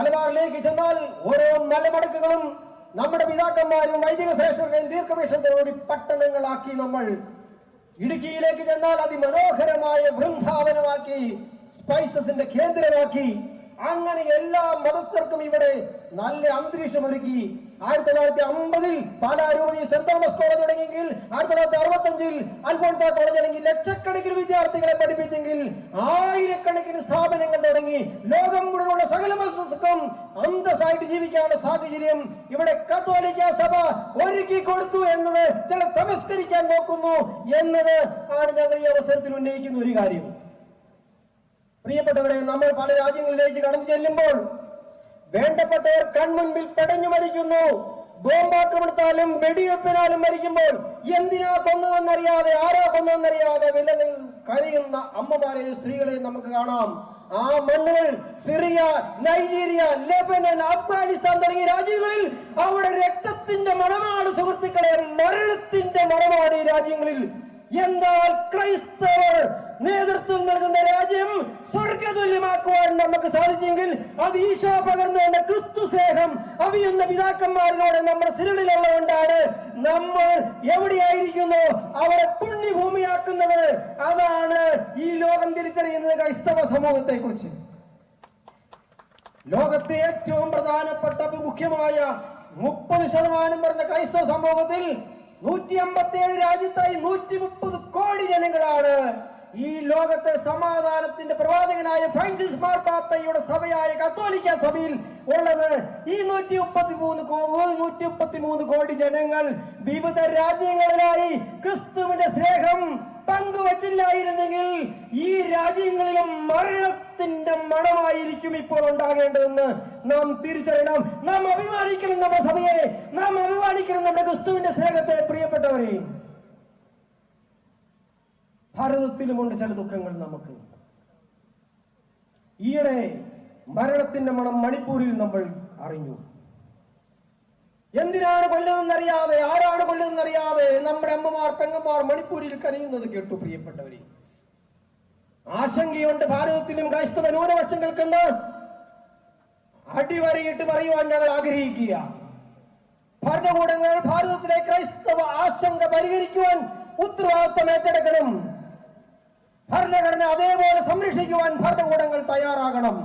മലബാറിലേക്ക് ചെന്നാൽ ഓരോ മലമടക്കുകളും നമ്മുടെ പിതാക്കന്മാരും വൈദിക ശ്രേഷ്ഠരുടെയും ദീർഘവീക്ഷണത്തിനോട് പട്ടണങ്ങളാക്കി നമ്മൾ ഇടുക്കിയിലേക്ക് ചെന്നാൽ അതിമനോഹരമായ വൃന്ദാവനമാക്കി സ്പൈസസിന്റെ കേന്ദ്രമാക്കി. അങ്ങനെ എല്ലാ മതസ്ഥർക്കും ഇവിടെ നല്ല അന്തരീക്ഷം ഒരുക്കി ആയിരത്തി തൊള്ളായിരത്തി അമ്പതിൽ പാലാരൂപതി സെന്റ് തോമസ് കോളേജ് തുടങ്ങിയെങ്കിൽ ആയിരത്തി തൊള്ളായിരത്തി അറുപത്തി അഞ്ചിൽ അൽഫോൺസ കോളേജ് തുടങ്ങി ലക്ഷക്കണക്കിന് വിദ്യാർത്ഥികളെ പഠിപ്പിച്ചെങ്കിൽ ആയിരക്കണക്കിന് സ്ഥാപനങ്ങൾ തുടങ്ങി ലോകം മുഴുവനുള്ള സകല മതസ്ഥർക്കും അന്തസ്സായിട്ട് ജീവിക്കാനുള്ള സാഹചര്യം ഇവിടെ കത്തോലിക്ക സഭ ഒരുക്കി കൊടുത്തു എന്നത് ചില തമസ്കരിക്കാൻ നോക്കുന്നു എന്നത് ആണ് ഞങ്ങൾ ഈ അവസരത്തിൽ ഉന്നയിക്കുന്ന ഒരു കാര്യം. പ്രിയപ്പെട്ടവരെ നമ്മൾ പല രാജ്യങ്ങളിലേക്ക് കടന്നു ചെല്ലുമ്പോൾ വേണ്ടപ്പെട്ടവർ കൺമുൻപിൽ പടഞ്ഞു മരിക്കുന്നു. ബോംബാക്രമണത്താലും വെടിവെപ്പിനാലും മരിക്കുമ്പോൾ എന്തിനാ കൊന്നതെന്നറിയാതെ ആരാ കൊന്നതെന്നറിയാതെ വിലകൾ കരയുന്ന അമ്മമാരെയും സ്ത്രീകളെയും നമുക്ക് കാണാം. ആ മണ്ണുകൾ സിറിയ നൈജീരിയ ലെബനൻ അഫ്ഗാനിസ്ഥാൻ തുടങ്ങിയ രാജ്യങ്ങളിൽ അവിടെ രക്തത്തിന്റെ മണമാണ് സുഹൃത്തുക്കളെ മരണത്തിന്റെ മണമാണ് ഈ രാജ്യങ്ങളിൽ. എന്നാൽ ക്രൈസ്തവർ നേതൃത്വം നൽകുന്ന രാജ്യം സ്വർഗതുല്യമാക്കുവാൻ നമുക്ക് സാധിച്ചെങ്കിൽ അത് ഈശോ പകർന്നു ക്രിസ്തു സ്നേഹം അവിയുന്ന പിതാക്കന്മാരിനോട് നമ്മുടെ സിരളിലുള്ളതുകൊണ്ടാണ് നമ്മൾ എവിടെയായിരിക്കുന്നു? അവരെ പുണ്യഭൂമിയാക്കുന്നത് അതാണ് ഈ ലോകം തിരിച്ചറിയുന്നത് ക്രൈസ്തവ സമൂഹത്തെ കുറിച്ച് ലോകത്തെ ഏറ്റവും പ്രധാനപ്പെട്ട മുഖ്യമായ മുപ്പത് ശതമാനം വരുന്ന ക്രൈസ്തവ സമൂഹത്തിൽ നൂറ്റി അമ്പത്തി ഏഴ് രാജ്യത്തായി നൂറ്റി മുപ്പത് കോടി ജനങ്ങളാണ്. ഈ ലോകത്തെ സമാധാനത്തിന്റെ പ്രവാചകനായ ഫ്രാൻസിസ് മാർപ്പാപ്പയുടെ സഭയായ കത്തോലിക്ക സഭയിൽ ഉള്ളത് ഈ നൂറ്റി മുപ്പത്തി മൂന്ന് നൂറ്റി മുപ്പത്തി മൂന്ന് കോടി ജനങ്ങൾ വിവിധ രാജ്യങ്ങളിലായി ക്രിസ്തുവിന്റെ സ്നേഹം പങ്കുവച്ചില്ലായിരുന്നെങ്കിൽ ഈ രാജ്യങ്ങളിലും മരണത്തിന്റെ മണമായിരിക്കും ഇപ്പോൾ ഉണ്ടാകേണ്ടതെന്ന് നാം തിരിച്ചറിയണം. നാം അഭിമാനിക്കണം നമ്മുടെ സഭയെ. നാം അഭിമാനിക്കണം നമ്മുടെ ക്രിസ്തുവിന്റെ സ്നേഹത്തെ. പ്രിയപ്പെട്ടവരെ ഭാരതത്തിലുമുണ്ട് ചില ദുഃഖങ്ങൾ നമുക്ക്. ഈയിടെ മരണത്തിന്റെ മണം മണിപ്പൂരിൽ നമ്മൾ അറിഞ്ഞു. എന്തിനാണ് കൊല്ലതെന്നറിയാതെ ആരാണ് കൊല്ലതെന്നറിയാതെ നമ്മുടെ അമ്മമാർ പെങ്ങന്മാർ മണിപ്പൂരിൽ കരയുന്നത് കേട്ടു പ്രിയപ്പെട്ടവരെ. ആശങ്കയുണ്ട് ഭാരതത്തിലും ക്രൈസ്തവ ന്യൂനപക്ഷങ്ങൾക്കെന്ന്. അടിവരയിട്ട് പറയുവാൻ ഞങ്ങൾ ആഗ്രഹിക്കുക. ഭരണകൂടങ്ങൾ ഭാരതത്തിലെ ക്രൈസ്തവ ആശങ്ക പരിഹരിക്കുവാൻ ഉത്തരവാദിത്വം ഏറ്റെടുക്കണം. ഭരണഘടന അതേപോലെ സംരക്ഷിക്കുവാൻ ഭരണകൂടങ്ങൾ തയ്യാറാകണം.